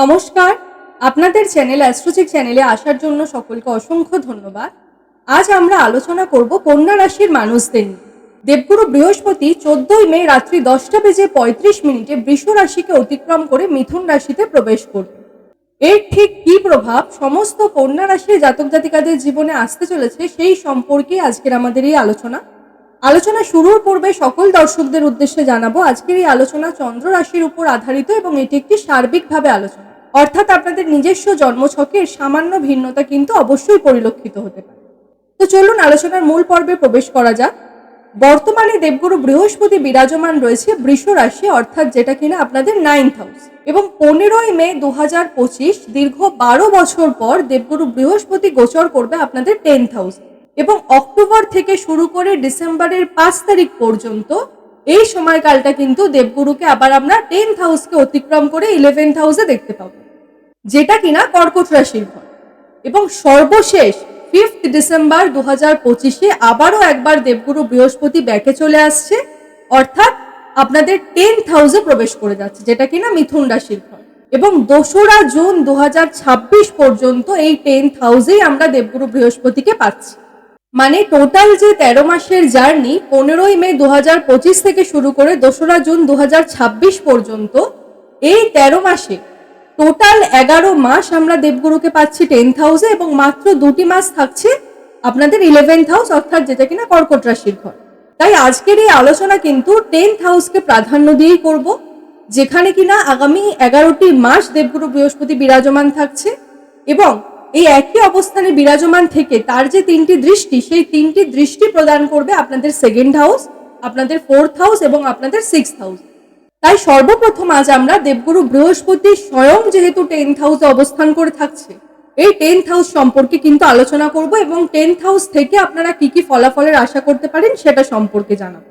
নমস্কার। আপনাদের চ্যানেল অ্যাস্ট্রোচিক চ্যানেলে আসার জন্য সকলকে অসংখ্য ধন্যবাদ। আজ আমরা আলোচনা করব কন্যা রাশির মানুষদের নিয়ে। দেবগুরু বৃহস্পতি চোদ্দই মে রাত্রি দশটা বেজে পঁয়ত্রিশ মিনিটে বৃষ রাশিকে অতিক্রম করে মিথুন রাশিতে প্রবেশ করবে। এর ঠিক কী প্রভাব সমস্ত কন্যা রাশির জাতক জাতিকাদের জীবনে আসতে চলেছে সেই সম্পর্কে আজকের আমাদের এই আলোচনা। আলোচনা শুরুর পূর্বে সকল দর্শকদের উদ্দেশ্যে জানাব, আজকের এই আলোচনা চন্দ্র রাশির উপর আধারিত এবং এটি একটি সার্বিকভাবে আলোচনা। অর্থাৎ আপনাদের নিজস্ব জন্মছকের সামান্য ভিন্নতা কিন্তু অবশ্যই পরিলক্ষিত হতে পারে। তো চলুন আলোচনার মূল পর্বে প্রবেশ করা যাক। বর্তমানে দেবগুরু বৃহস্পতি বিরাজমান রয়েছে বৃষ রাশি অর্থাৎ যেটা কিনা আপনাদের নাইন্থ হাউস এবং পনেরোই মে দু হাজার পঁচিশ, দীর্ঘ বারো বছর পর দেবগুরু বৃহস্পতি গোচর করবে আপনাদের টেন্থ হাউস এবং অক্টোবর থেকে শুরু করে ডিসেম্বরের পাঁচ তারিখ পর্যন্ত এই সময়কালটা কিন্তু দেবগুরুকে আবার আমরা টেন্থ হাউসকে অতিক্রম করে ইলেভেন্থ হাউসে দেখতে পাবো। যেটা কিনা কর্কট রাশির ঘর এবং সর্বশেষ ফিফথ ডিসেম্বর দু হাজার পঁচিশে আবারও একবার দেবগুরু বৃহস্পতি ব্যাকে চলে আসছে। অর্থাৎ আপনাদের টেন্থ হাউসে প্রবেশ করে যাচ্ছে, যেটা কিনা মিথুন রাশির ঘর এবং দোসরা জুন দু হাজার ছাব্বিশ পর্যন্ত এই টেন্থ হাউসেই আমরা দেবগুরু বৃহস্পতিকে পাচ্ছি। মানে টোটাল যে তেরো মাসের জার্নি পনেরোই মে দু থেকে শুরু করে দোসরা জুন দু হাজার ছাব্বিশ পর্যন্ত এই তেরো মাসে টোটাল এগারো মাস আমরা দেবগুরুকে পাচ্ছি টেন্থ হাউসে এবং মাত্র দুটি মাস থাকছে আপনাদের ইলেভেন্থ হাউস অর্থাৎ যেটা কিনা কর্কট রাশির ঘর। তাই আজকের এই আলোচনা কিন্তু টেন্থ হাউসকে প্রাধান্য দিয়েই করব, যেখানে কিনা আগামী এগারোটি মাস দেবগুরু বৃহস্পতি বিরাজমান থাকছে এবং এই একই অবস্থানে বিরাজমান থেকে তার যে তিনটি দৃষ্টি, সেই তিনটি দৃষ্টি প্রদান করবে আপনাদের সেকেন্ড হাউস আপনাদের ফোর্থ হাউস এবং আপনাদের সিক্স হাউস তাই সর্বপ্রথম আজ আমরা দেবগুরু বৃহস্পতি স্বয়ং যেহেতু টেন্থ হাউসে অবস্থান করে থাকছে, এই টেন্থ হাউস সম্পর্কে কিন্তু আলোচনা করব এবং টেন্থ হাউস থেকে আপনারা কি কি ফলাফলের আশা করতে পারেন সেটা সম্পর্কে জানাব।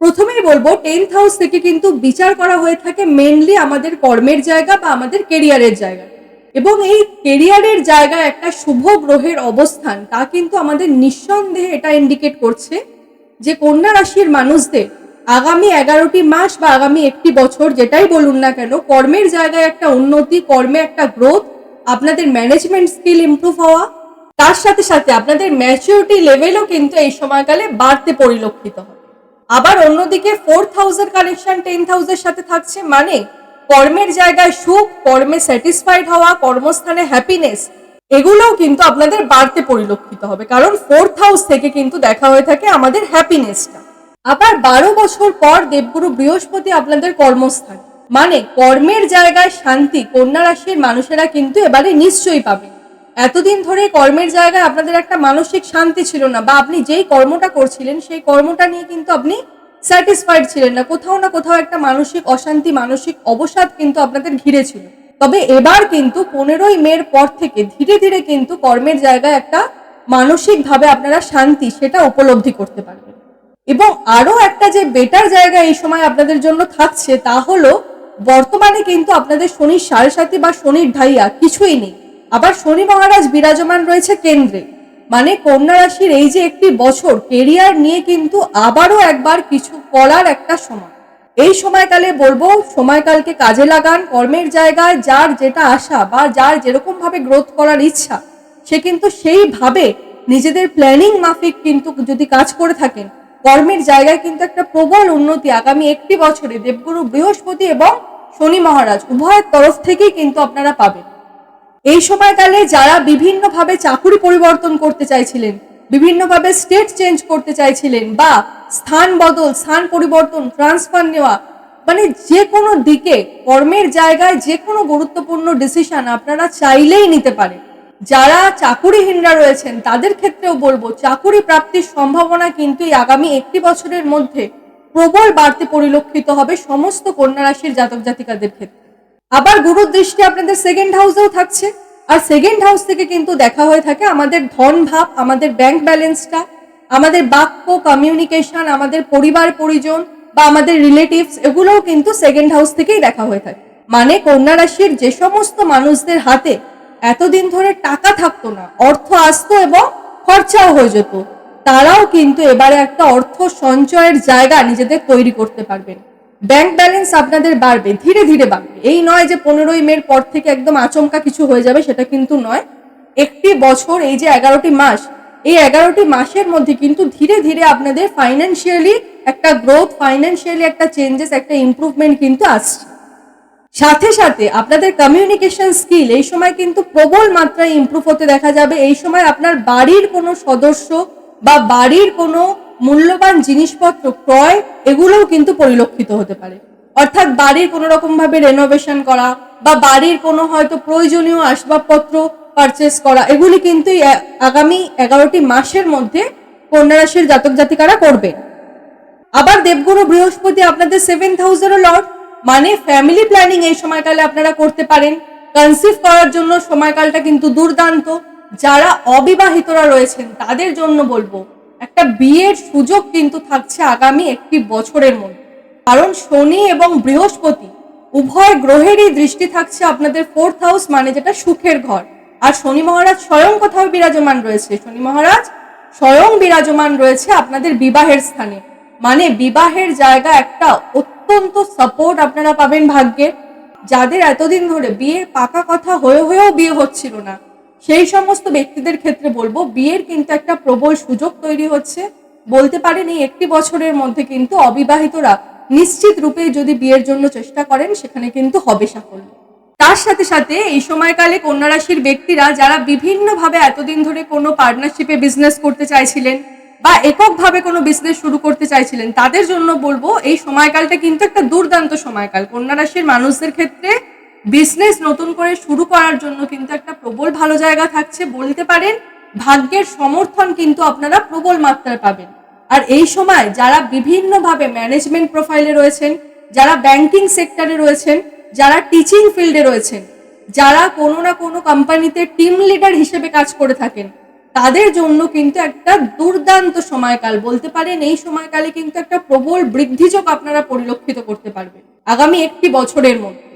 প্রথমেই বলব টেন্থ হাউস থেকে কিন্তু বিচার করা হয়ে থাকে মেনলি আমাদের কর্মের জায়গা বা আমাদের কেরিয়ারের জায়গা। এবং এই কেরিয়ারের জায়গায় একটা শুভ গ্রহের অবস্থান, তা কিন্তু আমাদের নিঃসন্দেহে এটা ইন্ডিকেট করছে যে কন্যা রাশির মানুষদের আগামী এগারোটি মাস বা আগামী একটি বছর যেটাই বলুন না কেন, কর্মের জায়গায় একটা উন্নতি, কর্মে একটা গ্রোথ আপনাদের ম্যানেজমেন্ট স্কিল ইমপ্রুভ হওয়া, তার সাথে সাথে আপনাদের ম্যাচিউরিটি লেভেলও কিন্তু এই সময়কালে বাড়তে পরিলক্ষিত হবে। আবার অন্যদিকে ফোর হাউসের কানেকশন টেন হাউসের সাথে থাকছে মানে কর্মের জায়গায় সুখ, কর্মে স্যাটিসফাইড হওয়া, কর্মস্থানে হ্যাপিনেস এগুলোও কিন্তু আপনাদের বাড়তে পরিলক্ষিত হবে। কারণ ফোর্থ হাউস থেকে কিন্তু দেখা হয়ে থাকে আমাদের হ্যাপিনেসটা আবার বারো বছর পর দেবগুরু বৃহস্পতি আপনাদের কর্মস্থান মানে কর্মের জায়গায় শান্তি, কন্যা রাশির মানুষেরা কিন্তু এবারে নিশ্চয়ই পাবে। এতদিন ধরে কর্মের জায়গায় আপনাদের একটা মানসিক শান্তি ছিল না, বা আপনি যেই কর্মটা করছিলেন, সেই কর্মটা নিয়ে কিন্তু আপনি স্যাটিসফাইড ছিলেন না। কোথাও না কোথাও একটা মানসিক অশান্তি, মানসিক অবসাদ কিন্তু আপনাদের ঘিরে ছিল। তবে এবার কিন্তু পনেরোই মের পর থেকে ধীরে ধীরে কিন্তু কর্মের জায়গায় একটা মানসিকভাবে আপনারা শান্তি, সেটা উপলব্ধি করতে পারবেন। এবং আরও একটা যে বেটার জায়গা এই সময় আপনাদের জন্য থাকছে তা হলো, বর্তমানে কিন্তু আপনাদের শনির সাড়ে সাথী বা শনির ঢাইয়া কিছুই নেই। আবার শনি মহারাজ বিরাজমান রয়েছে কেন্দ্রে। মানে কন্যা রাশির এই যে একটি বছর কেরিয়ার নিয়ে কিন্তু আবারও একবার কিছু করার একটা সময়। এই সময়কালে বলব, সময়কালকে কাজে লাগান, কর্মের জায়গায় যার যেটা আশা বা যার যেরকম ভাবে গ্রোথ করার ইচ্ছা, সে কিন্তু সেইভাবে নিজেদের প্ল্যানিং মাফিক কিন্তু যদি কাজ করে থাকেন কর্মের জায়গায় কিন্তু একটা প্রবল উন্নতি আগামী একটি বছরে দেবগুরু বৃহস্পতি এবং শনি মহারাজ উভয়ের তরফ থেকেই কিন্তু আপনারা পাবেন। এই সময়কালে যারা বিভিন্নভাবে চাকুরি পরিবর্তন করতে চাইছিলেন, বিভিন্নভাবে স্টেট চেঞ্জ করতে চাইছিলেন বা স্থান বদল, স্থান পরিবর্তন ট্রান্সফার নেওয়া মানে যে কোনো দিকে কর্মের জায়গায় যে কোনো গুরুত্বপূর্ণ ডিসিশন আপনারা চাইলেই নিতে পারেন। যারা চাকুরিহীনরা রয়েছেন, তাদের ক্ষেত্রেও বলব চাকুরি প্রাপ্তির সম্ভাবনা কিন্তু আগামী একটি বছরের মধ্যে প্রবল বাড়তে পরিলক্ষিত হবে সমস্ত কন্যা রাশির জাতক জাতিকাদের ক্ষেত্রে। আবার গুরুর দৃষ্টি আপনাদের সেকেন্ড হাউসেও থাকছে। আর সেকেন্ড হাউস থেকে কিন্তু দেখা হয়ে থাকে আমাদের ধন ভাব, আমাদের ব্যাংক ব্যালেন্সটা আমাদের বাক্য কমিউনিকেশন আমাদের পরিবার, পরিজন বা আমাদের রিলেটিভস এগুলোও কিন্তু সেকেন্ড হাউস থেকেই দেখা হয়ে থাকে। মানে কন্যা রাশির যে সমস্ত মানুষদের হাতে এতদিন ধরে টাকা থাকতো না, অর্থ আসতো এবং খরচাও হয়ে যেত। তারাও কিন্তু এবারে একটা অর্থ সঞ্চয়ের জায়গা নিজেদের তৈরি করতে পারবেন। ব্যাংক ব্যালেন্স আপনাদের বাড়বে, ধীরে ধীরে বাড়বে। এই নয় যে পনেরোই মের পর থেকে একদম আচমকা কিছু হয়ে যাবে, সেটা কিন্তু নয়। একটি বছর, এই যে এগারোটি মাস, এই এগারোটি মাসের মধ্যে কিন্তু ধীরে ধীরে আপনাদের ফাইন্যান্সিয়ালি একটা গ্রোথ ফাইন্যান্সিয়ালি একটা চেঞ্জেস একটা ইমপ্রুভমেন্ট কিন্তু আসছে। সাথে সাথে আপনাদের কমিউনিকেশন স্কিল এই সময় কিন্তু প্রবল মাত্রায় ইমপ্রুভ হতে দেখা যাবে। এই সময় আপনার বাড়ির কোনো সদস্য বা বাড়ির কোনো মূল্যবান জিনিসপত্র, ক্রয় এগুলোও কিন্তু পরিলক্ষিত হতে পারে। অর্থাৎ বাড়ির কোনো রকম ভাবে রেনোভেশন করা বা বাড়ির কোনো হয়তো প্রয়োজনীয় আসবাবপত্র পারচেস করা, এগুলি কিন্তু আগামী এগারোটি মাসের মধ্যে কন্যা রাশির জাতক জাতিকারা করবেন। আবার দেবগুরু বৃহস্পতি আপনাদের সেভেন্থ হাউসেরও লর্ড মানে ফ্যামিলি প্ল্যানিং এই সময়কালে আপনারা করতে পারেন। কনসিভ করার জন্য সময়কালটা কিন্তু দুর্দান্ত। যারা অবিবাহিতরা রয়েছেন, তাদের জন্য বলব, একটা বিয়ের সুযোগ কিন্তু থাকছে আগামী একটি বছরের মধ্যে। কারণ শনি এবং বৃহস্পতি, উভয় গ্রহেরই দৃষ্টি থাকছে আপনাদের ফোর্থ হাউস মানে যেটা সুখের ঘর। আর শনি মহারাজ স্বয়ং কোথাও বিরাজমান রয়েছে। শনি মহারাজ স্বয়ং বিরাজমান রয়েছে আপনাদের বিবাহের স্থানে। মানে বিবাহের জায়গা একটা অত্যন্ত সাপোর্ট আপনারা পাবেন ভাগ্যের যাদের এতদিন ধরে বিয়ের পাকা কথা হয়ে হয়েও বিয়ে হচ্ছিল না, সেই সমস্ত ব্যক্তিদের ক্ষেত্রে বলব, বিয়ের কিন্তু একটা প্রবল সুযোগ তৈরি হচ্ছে। বলতে পারেন এই একটি বছরের মধ্যে কিন্তু অবিবাহিতরা নিশ্চিত রূপে যদি বিয়ের জন্য চেষ্টা করেন, সেখানে কিন্তু হবে সাফল্য। তার সাথে সাথে এই সময়কালে কন্যা রাশির ব্যক্তিরা যারা বিভিন্নভাবে এতদিন ধরে কোনো পার্টনারশিপে বিজনেস করতে চাইছিলেন বা এককভাবে কোনো বিজনেস শুরু করতে চাইছিলেন, তাদের জন্য বলব এই সময়কালটা কিন্তু একটা দুর্দান্ত সময়কাল। কন্যা রাশির মানুষদের ক্ষেত্রে বিজনেস নতুন করে শুরু করার জন্য কিন্তু একটা প্রবল ভালো জায়গা থাকছে। বলতে পারেন, ভাগ্যের সমর্থন কিন্তু আপনারা প্রবল মাত্রায় পাবেন। আর এই সময় যারা বিভিন্নভাবে ম্যানেজমেন্ট প্রোফাইলে রয়েছেন, যারা ব্যাংকিং সেক্টরে রয়েছেন, যারা টিচিং ফিল্ডে রয়েছেন, যারা কোনো না কোনো কোম্পানিতে টিম লিডার হিসেবে কাজ করে থাকেন তাদের জন্য কিন্তু একটা দুর্দান্ত সময়কাল। বলতে পারেন এই সময়কালে কিন্তু একটা প্রবল বৃদ্ধিযোগ আপনারা পরিলক্ষিত করতে পারবেন আগামী একটি বছরের মধ্যে।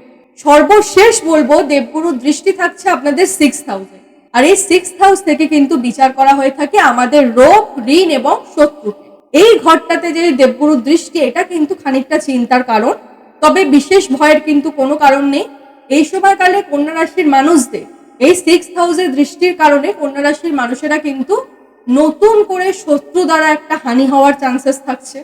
সর্বশেষ বলব দেবগুরু দৃষ্টি থাকছে আপনাদের সিক্স থাউজেন্ড আর এই সিক্স হাউস থেকে কিন্তু বিচার করা হয়ে থাকে আমাদের রোগ, ঋণ এবং শত্রুকে। এই ঘরটাতে যে দেবগুরু দৃষ্টি, এটা কিন্তু খানিকটা চিন্তার কারণ। তবে বিশেষ ভয়ের কিন্তু কোনো কারণ নেই। এই সময়কালে কন্যা রাশির মানুষদের এই সিক্স হাউসের দৃষ্টির কারণে কন্যা রাশির মানুষেরা কিন্তু নতুন করে শত্রু দ্বারা একটা হানি হওয়ার চান্সেস থাকছে।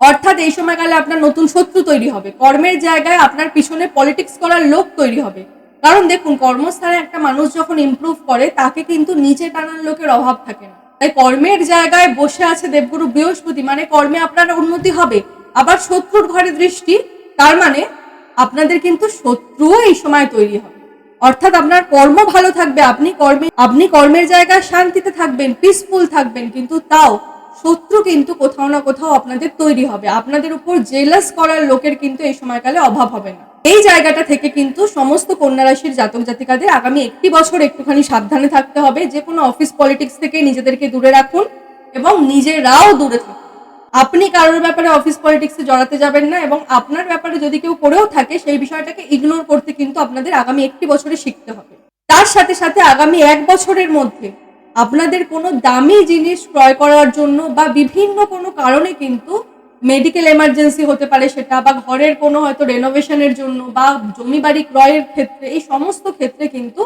অর্থাৎ এই সময়কালে আপনার নতুন শত্রু তৈরি হবে। কর্মের জায়গায় আপনার পিছনে পলিটিক্স করার লোক তৈরি হবে। কারণ দেখুন, কর্মস্থানে একটা মানুষ যখন ইমপ্রুভ করে, তাকে কিন্তু নিচে টানার লোকের অভাব থাকে না। তাই কর্মের জায়গায় বসে আছে দেবগুরু বৃহস্পতি মানে কর্মে আপনার উন্নতি হবে। আবার শত্রুর ঘরে দৃষ্টি, তার মানে আপনাদের কিন্তু শত্রুও এই সময় তৈরি হবে। অর্থাৎ আপনার কর্ম ভালো থাকবে, আপনি কর্মে, আপনি কর্মের জায়গায় শান্তিতে থাকবেন পিসফুল থাকবেন, কিন্তু তাও শত্রু কিন্তু কোথাও না কোথাও আপনাদের তৈরি হবে। আপনাদের উপর জেলাস করার লোকের কিন্তু এই সময়কালে অভাব হবে না। এই জায়গাটা থেকে কিন্তু সমস্ত কন্যা রাশির জাতক জাতিকাদের আগামী একটি বছর একটুখানি সাবধানে থাকতে হবে। যে কোনো অফিস পলিটিক্স থেকে নিজেদেরকে দূরে রাখুন এবং নিজেরাও দূরে থাকুন। আপনি কারোর ব্যাপারে অফিস পলিটিক্সে জড়াতে যাবেন না এবং আপনার ব্যাপারে যদি কেউ করেও থাকে, সেই বিষয়টাকে ইগনোর করতে কিন্তু আপনাদের আগামী একটি বছরে শিখতে হবে। তার সাথে সাথে আগামী এক বছরের মধ্যে আপনাদের কোনো দামি জিনিস ক্রয় করার জন্য বা বিভিন্ন কোনো কারণে কিন্তু মেডিকেল এমার্জেন্সি হতে পারে সেটা বা ঘরের কোনো হয়তো রেনোভেশনের জন্য বা জমি বাড়ি ক্রয়ের ক্ষেত্রে, এই সমস্ত ক্ষেত্রে কিন্তু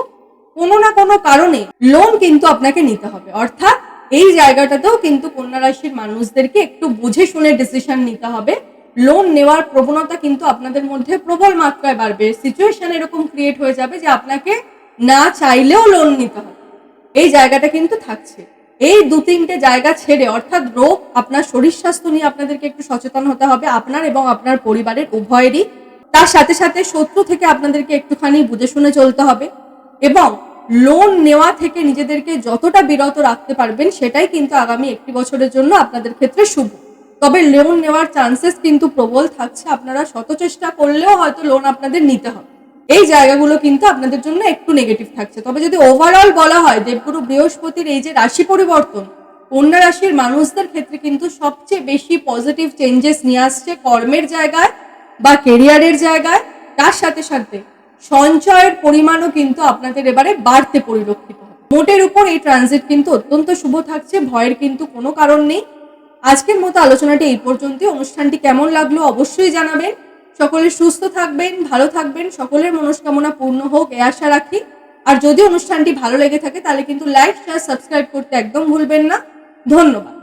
কোনো না কোনো কারণে লোন কিন্তু আপনাকে নিতে হবে। অর্থাৎ এই জায়গাটাতেও কিন্তু কন্যা রাশির মানুষদেরকে একটু বুঝে শুনে ডিসিশন নিতে হবে। লোন নেওয়ার প্রবণতা কিন্তু আপনাদের মধ্যে প্রবল মাত্রায় বাড়বে। সিচুয়েশন এরকম ক্রিয়েট হয়ে যাবে যে আপনাকে না চাইলেও লোন নিতে হবে। এই জায়গাটা কিন্তু থাকছে। এই দু তিনটে জায়গা ছেড়ে অর্থাৎ রোগ আপনার শরীর স্বাস্থ্য নিয়ে আপনাদেরকে একটু সচেতন হতে হবে, আপনার এবং আপনার পরিবারের উভয়েরই। তার সাথে সাথে শত্রু থেকে আপনাদেরকে একটুখানি বুঝে শুনে চলতে হবে এবং লোন নেওয়া থেকে নিজেদেরকে যতটা বিরত রাখতে পারবেন, সেটাই কিন্তু আগামী একটি বছরের জন্য আপনাদের ক্ষেত্রে শুভ। তবে লোন নেওয়ার চান্সেস কিন্তু প্রবল থাকছে, আপনারা শত চেষ্টা করলেও হয়তো লোন আপনাদের নিতে হবে। এই জায়গাগুলো কিন্তু আপনাদের জন্য একটু নেগেটিভ থাকছে। তবে যদি ওভারঅল বলা হয়, দেবগুরু বৃহস্পতির এই যে রাশি পরিবর্তন, কন্যা রাশির মানুষদের ক্ষেত্রে কিন্তু সবচেয়ে বেশি পজিটিভ চেঞ্জেস নিয়ে আসছে কর্মের জায়গায় বা কেরিয়ারের জায়গায়। তার সাথে সাথে সঞ্চয়ের পরিমাণও কিন্তু আপনাদের এবারে বাড়তে পরিলক্ষিত হবে। মোটের উপর এই ট্রানজিট কিন্তু অত্যন্ত শুভ থাকছে, ভয়ের কিন্তু কোনো কারণ নেই। আজকের মতো আলোচনাটি এই পর্যন্ত অনুষ্ঠানটি কেমন লাগল অবশ্যই জানাবেন। সকলে সুস্থ থাকবেন, ভালো থাকবেন, সকলের মনস্কামনা পূর্ণ হোক এ আশা রাখি। আর যদি অনুষ্ঠানটি ভালো লেগে থাকে, তাহলে কিন্তু লাইক শেয়ার সাবস্ক্রাইব করতে একদম ভুলবেন না। ধন্যবাদ।